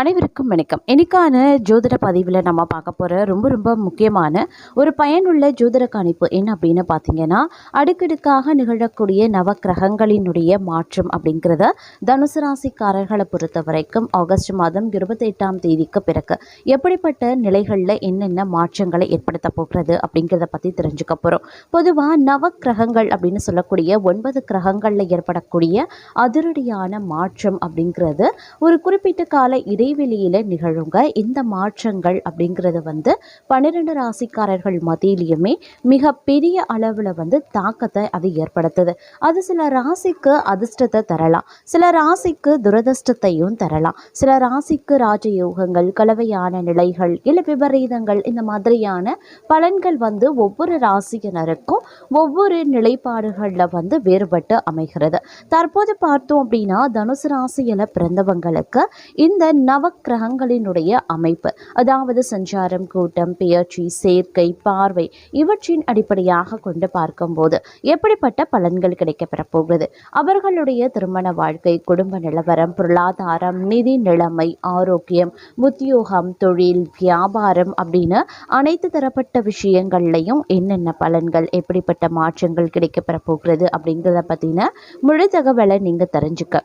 அனைவருக்கும் வணக்கம். இன்னைக்கான ஜோதிட பதிவில் நம்ம பார்க்க போகிற ரொம்ப ரொம்ப முக்கியமான ஒரு பயனுள்ள ஜோதிட கணிப்பு என்ன அப்படின்னு பார்த்தீங்கன்னா அடுக்கடுக்காக நிகழக்கூடிய நவக்கிரகங்களினுடைய மாற்றம் அப்படிங்கிறத தனுசு ராசிக்காரர்களை பொறுத்த வரைக்கும் ஆகஸ்ட் மாதம் இருபத்தெட்டாம் தேதிக்கு பிறகு எப்படிப்பட்ட நிலைகளில் என்னென்ன மாற்றங்களை ஏற்படுத்த போகிறது அப்படிங்கிறத பற்றி தெரிஞ்சுக்க போகிறோம் பொதுவாக நவக்கிரகங்கள் அப்படின்னு சொல்லக்கூடிய ஒன்பது கிரகங்களில் ஏற்படக்கூடிய அதிரடியான மாற்றம் அப்படிங்கிறது ஒரு குறிப்பிட்ட கால இடை இடைவெளியில் நிகழுங்க. இந்த மாற்றங்கள் அப்படிங்கிறது வந்து பன்னிரெண்டு ராசிக்காரர்கள் மத்தியிலையுமே மிக பெரிய அளவில் வந்து தாக்கத்தை அது ஏற்படுத்துது. அது சில ராசிக்கு அதிர்ஷ்டத்தை தரலாம். சில ராசிக்கு துரதிர்ஷ்டத்தையும் தரலாம். சில ராசிக்கு ராஜயோகங்கள் கலவையான நிலைகள் இல்லை விபரீதங்கள் இந்த மாதிரியான பலன்கள் வந்து ஒவ்வொரு ராசியினருக்கும் ஒவ்வொரு நிலைப்பாடுகளில் வந்து வேறுபட்டு அமைகிறது. தற்போது பார்த்தோம் அப்படின்னா தனுசு ராசியில் பிறந்தவங்களுக்கு இந்த நவக்கிரகங்களினுடைய அமைப்பு. அதாவது சஞ்சாரம் கூட்டம் பெயர்ச்சி சேர்க்கை பார்வை இவற்றின் அடிப்படையாக கொண்டு பார்க்கும்போது எப்படிப்பட்ட பலன்கள் கிடைக்கப்பெறப் போகிறது அவர்களுடைய திருமண வாழ்க்கை குடும்ப நிலவரம் பொருளாதாரம் நிதி நிலைமை ஆரோக்கியம் உத்தியோகம் தொழில் வியாபாரம் அப்படின்னு அனைத்து தரப்பட்ட விஷயங்கள்லையும் என்னென்ன பலன்கள் எப்படிப்பட்ட மாற்றங்கள் கிடைக்கப்பெறப் போகிறது அப்படிங்கிறத பற்றின முழு தகவலை நீங்கள் தெரிஞ்சுக்க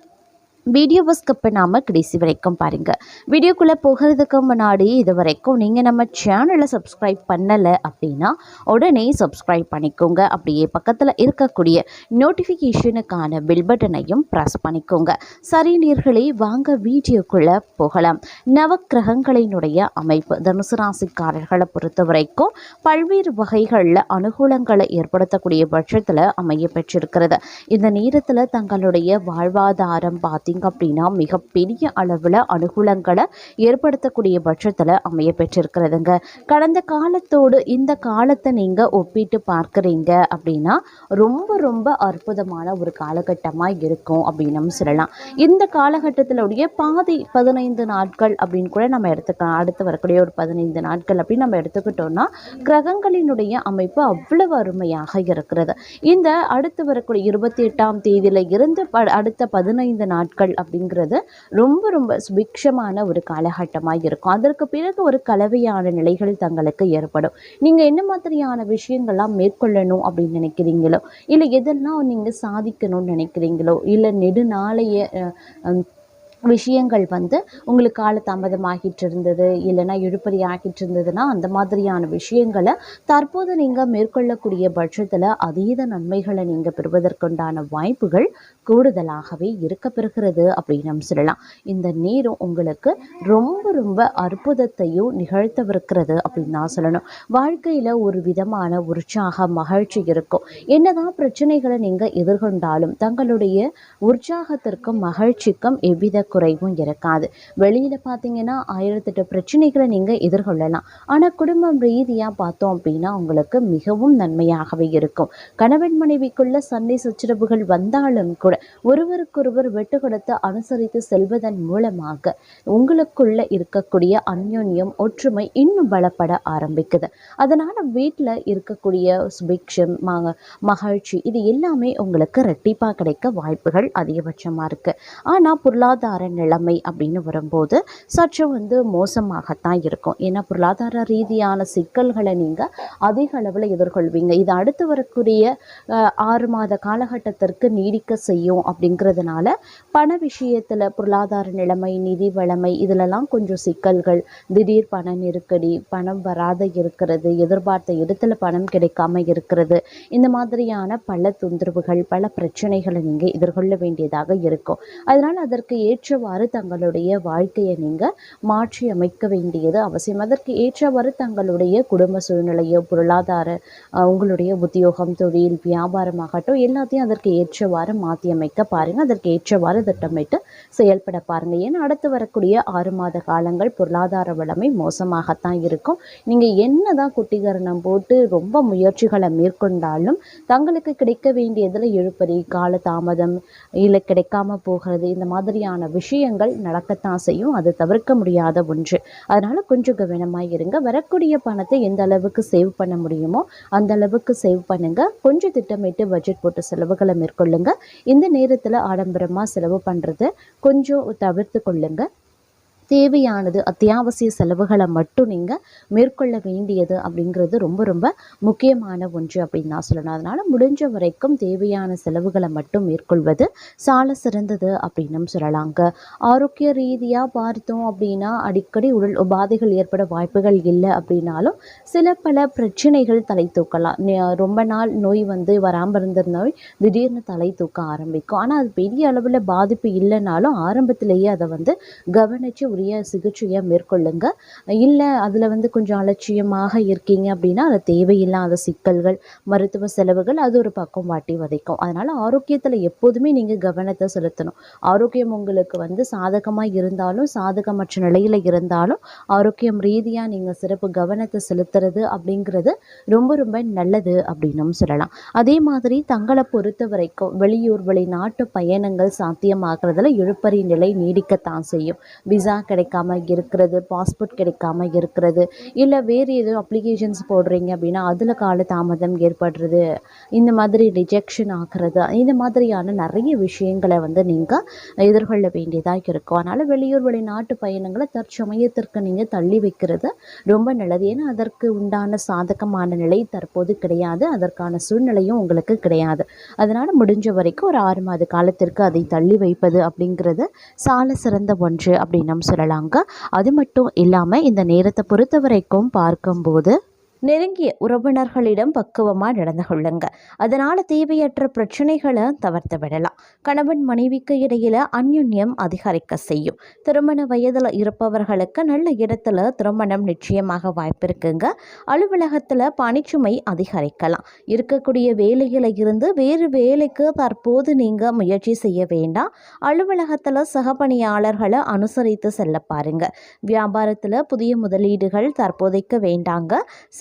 வீடியோவை ஸ்கிப் பண்ணாமல் கடைசி வரைக்கும் பாருங்கள் வீடியோக்குள்ளே போகிறதுக்கு முன்னாடி இது வரைக்கும் நீங்கள் நம்ம சேனலை சப்ஸ்கிரைப் பண்ணலை அப்படின்னா உடனே சப்ஸ்கிரைப் பண்ணிக்கோங்க. அப்படியே பக்கத்தில் இருக்கக்கூடிய நோட்டிஃபிகேஷனுக்கான பில் பட்டனையும் ப்ரெஸ் பண்ணிக்கோங்க. சரி நீர்களே வாங்க வீடியோக்குள்ளே போகலாம். நவக்கிரகங்களினுடைய அமைப்பு. தனுசு ராசிக்காரர்களை பொறுத்த வரைக்கும் பல்வேறு வகைகளில் அனுகூலங்களை ஏற்படுத்தக்கூடிய பட்சத்தில் அமைய பெற்றிருக்கிறது. இந்த நேரத்தில் தங்களுடைய வாழ்வாதாரம் பார்த்தீங்க அப்படின்னா மிகப்பெரிய அளவில் அனுகூலங்களை ஏற்படுத்தக்கூடிய பட்சத்தில் அமைய பெற்றிருக்கிறதுங்க. கடந்த காலத்தோடு இந்த காலத்தை நீங்கள் ஒப்பிட்டு பார்க்குறீங்க அப்படின்னா ரொம்ப ரொம்ப அற்புதமான ஒரு காலகட்டமாக இருக்கும் அப்படின்னு சொல்லலாம். இந்த காலகட்டத்தினுடைய பாதி பதினைந்து நாட்கள் அப்படின்னு கூட நம்ம எடுத்துக்கலாம். அடுத்து வரக்கூடிய ஒரு பதினைந்து நாட்கள் அப்படின்னு நம்ம எடுத்துக்கிட்டோம்னா கிரகங்களினுடைய அமைப்பு அவ்வளவு அருமையாக இருக்கிறது. இந்த அடுத்து வரக்கூடிய இருபத்தி எட்டாம் தேதியில் இருந்து ப அடுத்த பதினைந்து நாட்கள் அப்படிங்கிறது ரொம்ப ரொம்ப சுபிக்ஷமான ஒரு காலகட்டமாக இருக்கும். அதற்கு பிறகு ஒரு கலவையான நிலைகள் தங்களுக்கு ஏற்படும். நீங்கள் என்ன மாதிரியான விஷயங்கள்லாம் மேற்கொள்ளணும் அப்படின்னு நினைக்கிறீங்களோ? இல்லை எதெல்லாம் நீங்கள் சாதிக்கணும்னு நினைக்கிறீங்களோ? இல்லை நெடுநாளைய விஷயங்கள் வந்து உங்களுக்கு கால தாமதமாகிட்டு இருந்தது இல்லைன்னா இழுப்பறி ஆகிட்டு இருந்ததுன்னா அந்த மாதிரியான விஷயங்களை தற்போது நீங்கள் மேற்கொள்ளக்கூடிய பட்சத்தில் அதீத நன்மைகளை நீங்கள் பெறுவதற்குண்டான வாய்ப்புகள் கூடுதலாகவே இருக்க பெறுகிறது அப்படின்னு நம்ம சொல்லலாம். இந்த நேரம் உங்களுக்கு ரொம்ப ரொம்ப அற்புதத்தையும் நிகழ்த்தவிருக்கிறது அப்படின்னு தான் சொல்லணும். வாழ்க்கையில் ஒரு விதமான உற்சாக மகிழ்ச்சி இருக்கும். என்னதான் பிரச்சனைகளை நீங்கள் எதிர்கொண்டாலும் தங்களுடைய உற்சாகத்திற்கும் மகிழ்ச்சிக்கும் எவ்வித குறைவும் இருக்காது. வெளியில் பார்த்தீங்கன்னா ஆயிரத்தெட்டு பிரச்சனைகளை நீங்கள் எதிர்கொள்ளலாம். ஆனால் குடும்பம் ரீதியாக பார்த்தோம் அப்படின்னா உங்களுக்கு மிகவும் நன்மையாகவே இருக்கும். கணவன் மனைவிக்குள்ள சண்டை சச்சரவுகள் வந்தாலும் கூட ஒருவருக்கொருவர் விட்டு கொடுத்து அனுசரித்து செல்வதன் மூலமாக உங்களுக்குள்ள இருக்கக்கூடிய அந்யோன்யம் ஒற்றுமை இன்னும் பலப்பட ஆரம்பிக்குது. அதனால் வீட்டில் இருக்கக்கூடிய சுபிக்ஷம் மகிழ்ச்சி இது எல்லாமே உங்களுக்கு ரெட்டிப்பாக கிடைக்க வாய்ப்புகள் அதிகபட்சமாக இருக்குது ஆனால் பொருளாதார நிலைமை அப்படின்னு வரும்போது சற்று வந்து மோசமாகத்தான் இருக்கும். ஏன்னா பொருளாதார ரீதியான சிக்கல்களை நீங்கள் அதிக அளவில் எதிர்கொள்வீங்க. இது அடுத்து வரக்கூடிய ஆறு மாத காலகட்டத்திற்கு நீடிக்க செய்யும் அப்படிங்கிறதுனால பண விஷயத்தில் பொருளாதார நிலைமை நிதி வளமை இதிலெல்லாம் கொஞ்சம் சிக்கல்கள் திடீர் பண நெருக்கடி பணம் வராத இருக்கிறது எதிர்பார்த்த இடத்துல பணம் கிடைக்காம இருக்கிறது இந்த மாதிரியான பல தொந்தரவுகள் பல பிரச்சனைகளை நீங்கள் எதிர்கொள்ள வேண்டியதாக இருக்கும். அதனால் அதற்கு ஏற்றவாறு தங்களுடைய வாழ்க்கையை நீங்கள் மாற்றி அமைக்க வேண்டியது அவசியம். அதற்கு ஏற்றவாறு தங்களுடைய குடும்ப சூழ்நிலையோ பொருளாதார உங்களுடைய உத்தியோகம் தொழில் வியாபாரமாகட்டும் எல்லாத்தையும் அதற்கு ஏற்றவாறு மாற்றி அமைக்க பாருங்கள் அதற்கு ஏற்றவாறு திட்டமிட்டு செயல்பட பாருங்கள் ஏன்னா அடுத்து வரக்கூடிய ஆறு மாத காலங்கள் பொருளாதார வளமை மோசமாகத்தான் இருக்கும். நீங்கள் என்ன தான் குட்டிகரணம் போட்டு ரொம்ப முயற்சிகளை மேற்கொண்டாலும் தங்களுக்கு கிடைக்க வேண்டியதில் எழுப்பறி கால தாமதம் இல்லை கிடைக்காம போகிறது இந்த மாதிரியான விஷயங்கள் நடக்கத்தான் செய்யும். அது தவிர்க்க முடியாத ஒன்று. அதனால் கொஞ்சம் கவனமாக இருங்க. வரக்கூடிய பணத்தை எந்த அளவுக்கு சேவ் பண்ண முடியுமோ அந்த அளவுக்கு சேவ் பண்ணுங்க. கொஞ்சம் திட்டமிட்டு பட்ஜெட் போட்டு செலவுகளை மேற்கொள்ளுங்க. இந்த நேரத்தில் ஆடம்பரமாக செலவு பண்ணுறது கொஞ்சம் தவிர்த்து கொள்ளுங்க. தேவையானது அத்தியாவசிய செலவுகளை மட்டும் நீங்கள் மேற்கொள்ள வேண்டியது அப்படிங்கிறது ரொம்ப ரொம்ப முக்கியமான ஒன்று அப்படின்னு நான் சொல்லணும். அதனால் முடிஞ்ச வரைக்கும் தேவையான செலவுகளை மட்டும் மேற்கொள்வது சால சிறந்தது அப்படின்னும் சொல்லலாங்க. ஆரோக்கிய ரீதியாக பார்த்தோம் அப்படின்னா அடிக்கடி உடல் உபாதைகள் ஏற்பட வாய்ப்புகள் இல்லை அப்படின்னாலும் சில பல பிரச்சனைகள் தலை தூக்கலாம். ரொம்ப நாள் நோய் வந்து வராமல் இருந்த நோய் திடீர்னு தலை தூக்க ஆரம்பிக்கும். ஆனால் அது பெரிய அளவில் பாதிப்பு இல்லைனாலும் ஆரம்பத்திலேயே அதை வந்து கவனித்து உரிய சிகிச்சையை மேற்கொள்ளுங்க. இல்லை அதில் வந்து கொஞ்சம் அலட்சியமாக இருக்கீங்க அப்படின்னா அது தேவையில்லாத சிக்கல்கள் மருத்துவ செலவுகள் அது ஒரு பக்கம் வாட்டி வதைக்கும். அதனால் ஆரோக்கியத்தில் எப்போதுமே நீங்கள் கவனத்தை செலுத்தணும். ஆரோக்கியம் உங்களுக்கு வந்து சாதகமாக இருந்தாலும் சாதகமற்ற நிலையில் இருந்தாலும் ஆரோக்கியம் ரீதியாக நீங்கள் சிறப்பு கவனத்தை செலுத்துறது அப்படிங்கிறது ரொம்ப ரொம்ப நல்லது அப்படின்னும் சொல்லலாம். அதே மாதிரி தங்களை பொறுத்த வரைக்கும் வெளியூர் வெளிநாட்டு பயணங்கள் சாத்தியமாகிறதுல இழுப்பறி நிலை நீடிக்கத்தான் செய்யும். விசா கிடைக்காம இருக்கிறது பாஸ்போர்ட் கிடைக்காம இருக்கிறது இல்லை வேறு எதுவும் அப்ளிகேஷன்ஸ் போடுறீங்க அப்படின்னா அதில் கால தாமதம் ஏற்படுறது இந்த மாதிரி ரிஜெக்ஷன் ஆகிறது இந்த மாதிரியான நிறைய விஷயங்களை வந்து நீங்கள் எதிர்கொள்ள வேண்டியதாக இருக்கும். அதனால் வெளியூர் வெளிநாட்டு பயணங்களை தற்சமயத்திற்கு நீங்கள் தள்ளி வைக்கிறது ரொம்ப நல்லது. ஏன்னா அதற்கு உண்டான சாதகமான நிலை தற்போது கிடையாது. அதற்கான சூழ்நிலையும் உங்களுக்கு கிடையாது. அதனால் முடிஞ்ச வரைக்கும் ஒரு ஆறு மாத காலத்திற்கு அதை தள்ளி வைப்பது அப்படிங்கிறது சால சிறந்த ஒன்று அப்படின்னு நம்ம சொல்லலாங்க. அது மட்டும் இல்லாமல் இந்த நேரத்தை பொறுத்த வரைக்கும் பார்க்கும்போது நெருங்கிய உறவினர்களிடம் பக்குவமாக நடந்து கொள்ளுங்க. அதனால் தேவையற்ற பிரச்சனைகளை தவிர்த்து விடலாம். கணவன் மனைவிக்கு இடையில அந்யுன்யம் அதிகரிக்க செய்யும். திருமண வயதில் இருப்பவர்களுக்கு நல்ல இடத்துல திருமணம் நிச்சயமாக வாய்ப்பு இருக்குங்க. அலுவலகத்தில் பணிச்சுமை அதிகரிக்கலாம். இருக்கக்கூடிய வேலையில் இருந்து வேறு வேலைக்கு தற்போது நீங்கள் முயற்சி செய்ய வேண்டாம். அலுவலகத்தில் சக பணியாளர்களை அனுசரித்து செல்ல பாருங்க. வியாபாரத்தில் புதிய முதலீடுகள் தற்போதைக்கு வேண்டாங்க.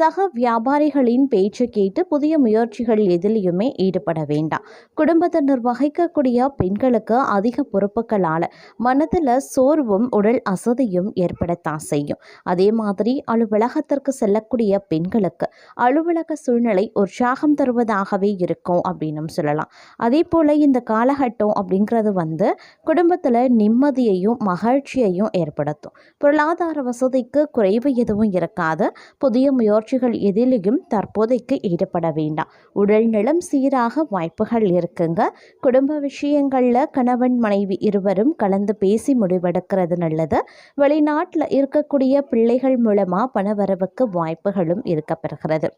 சக வியாபாரிகளின் பேச்சு கேட்டு புதிய முயற்சிகள் எதிலையுமே ஈடுபட வேண்டாம். குடும்பத்தை நிர்வகிக்கக்கூடிய பெண்களுக்கு அதிக பொறுப்புகளால் மனதில் சோர்வும் உடல் அசதியும் ஏற்படத்தான் செய்யும். அதே மாதிரி அலுவலகத்திற்கு செல்லக்கூடிய பெண்களுக்கு அலுவலக சூழ்நிலை உற்சாகம் தருவதாகவே இருக்கும் அப்படின்னும் சொல்லலாம். அதே போல் இந்த காலகட்டம் அப்படிங்கிறது வந்து குடும்பத்தில் நிம்மதியையும் மகிழ்ச்சியையும் ஏற்படுத்தும். பொருளாதார வசதிக்கு குறைவு எதுவும் இருக்காது. புதிய முயற்சிகள் எதிலையும் தற்போதைக்கு ஈடுபட வேண்டாம். உடல் நலம் சீராக வாய்ப்புகள் இருக்குங்க. குடும்ப விஷயங்களில் கணவன் மனைவி இருவரும் கலந்து பேசி முடிவெடுக்கிறது நல்லது. வெளிநாட்டில் இருக்கக்கூடிய பிள்ளைகள் மூலமாக பணவரவுக்கு வாய்ப்புகளும் இருக்கப்பெறுகிறது.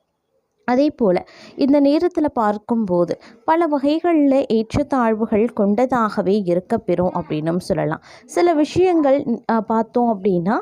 அதே போல் இந்த நேரத்தில் பார்க்கும்போது பல வகைகளில் ஏற்றத்தாழ்வுகள் கொண்டதாகவே இருக்கப்பெறும் அப்படின்னும் சொல்லலாம். சில விஷயங்கள் பார்த்தோம் அப்படின்னா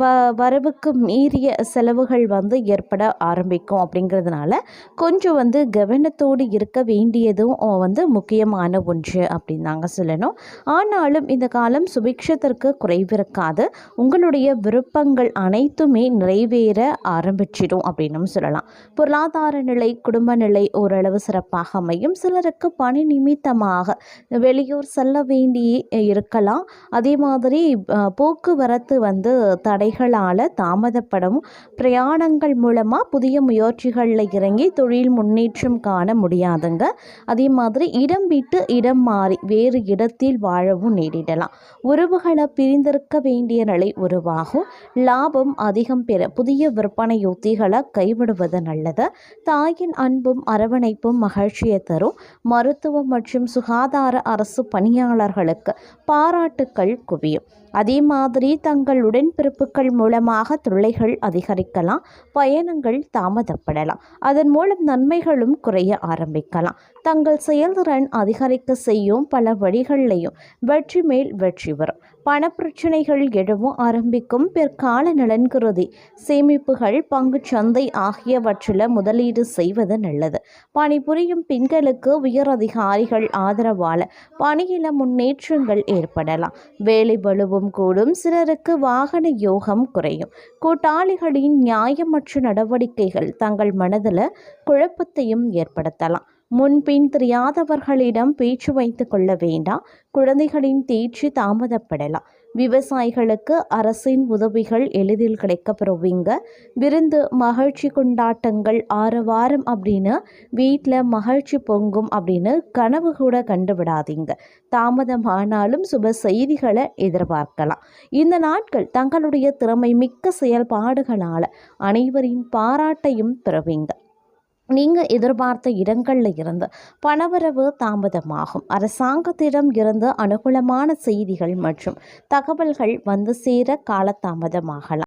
வ வரவுக்கு மீறிய செலவுகள் வந்து ஏற்பட ஆரம்பிக்கும் அப்படிங்கிறதுனால கொஞ்சம் வந்து கவனத்தோடு இருக்க வேண்டியதும் வந்து முக்கியமான ஒன்று அப்படின்னு தாங்க சொல்லணும். ஆனாலும் இந்த காலம் சுபிக்ஷத்திற்கு குறைவிருக்காது. உங்களுடைய விருப்பங்கள் அனைத்துமே நிறைவேற ஆரம்பிச்சிடும் அப்படின்னும் சொல்லலாம். பொருளாதார நிலை குடும்ப நிலை ஓரளவு சிறப்பாக அமையும். சிலருக்கு பணி நிமித்தமாக வெளியூர் செல்ல வேண்டி இருக்கலாம். அதே மாதிரி போக்குவரத்து வந்து தடைகளால் தாமதப்படும் பிரயாணங்கள் மூலமாக புதிய முயற்சிகளில் இறங்கி தொழில் முன்னேற்றம் காண முடியாதுங்க. அதே மாதிரி இடம் விட்டு இடம் மாறி வேறு இடத்தில் வாழவும் நேரிடலாம். உறவுகளை பிரிந்திருக்க வேண்டிய நிலை உருவாகும். லாபம் அதிகம் பெற புதிய விற்பனை யுத்திகளை கைவிடுவது நல்லது. தாயின் அன்பும் அரவணைப்பும் மகிழ்ச்சியை தரும். மருத்துவம் மற்றும் சுகாதார அரசு பணியாளர்களுக்கு பாராட்டுக்கள் குவியும். அதே மாதிரி தங்கள் உடன்பிறப்புகள் மூலமாக தொல்லைகள் அதிகரிக்கலாம் பயணங்கள் தாமதப்படலாம். அதன் மூலம் நன்மைகளும் குறைய ஆரம்பிக்கலாம். தங்கள் செயல்திறன் அதிகரிக்க செய்யும் பல வழிகள்லையும் வெற்றி மேல் வெற்றி வரும். பணப்பிரச்சனைகள் எழவும் ஆரம்பிக்கும் பிற்கால நலன் கருதி சேமிப்புகள் பங்கு சந்தை ஆகியவற்றில் முதலீடு செய்வது நல்லது. பணிபுரியும் பெண்களுக்கு உயர் அதிகாரிகள் ஆதரவால் பணியில முன்னேற்றங்கள் ஏற்படலாம். வேலை பளுவும் கூடும். சிலருக்கு வாகன யோகம் குறையும். கூட்டாளிகளின் நியாயமற்ற நடவடிக்கைகள் தங்கள் மனதில் குழப்பத்தையும் ஏற்படுத்தலாம். முன்பின் தெரியாதவர்களிடம் பேச்சு வைத்து கொள்ள வேண்டாம். குழந்தைகளின் தேர்ச்சி தாமதப்படலாம். விவசாயிகளுக்கு அரசின் உதவிகள் எளிதில் கிடைக்கப்பெறுவீங்க. விருந்து மகிழ்ச்சி கொண்டாட்டங்கள் ஆரவாரம் அப்படின்னு வீட்டில் மகிழ்ச்சி பொங்கும் அப்படின்னு கனவு கூட கண்டுவிடாதீங்க. தாமதமானாலும் சுப செய்திகளை எதிர்பார்க்கலாம். இந்த நாட்கள் தங்களுடைய திறமை மிக்க செயல்பாடுகளால் அனைவரின் பாராட்டையும் பெறுவீங்க. நீங்கள் எதிர்பார்த்த இடங்களில் இருந்து பணவரவு தாமதமாகும். அரசாங்கத்திடம் இருந்து அனுகூலமான செய்திகள் மற்றும் தகவல்கள் வந்து சேர காலதாமதமாகலாம்.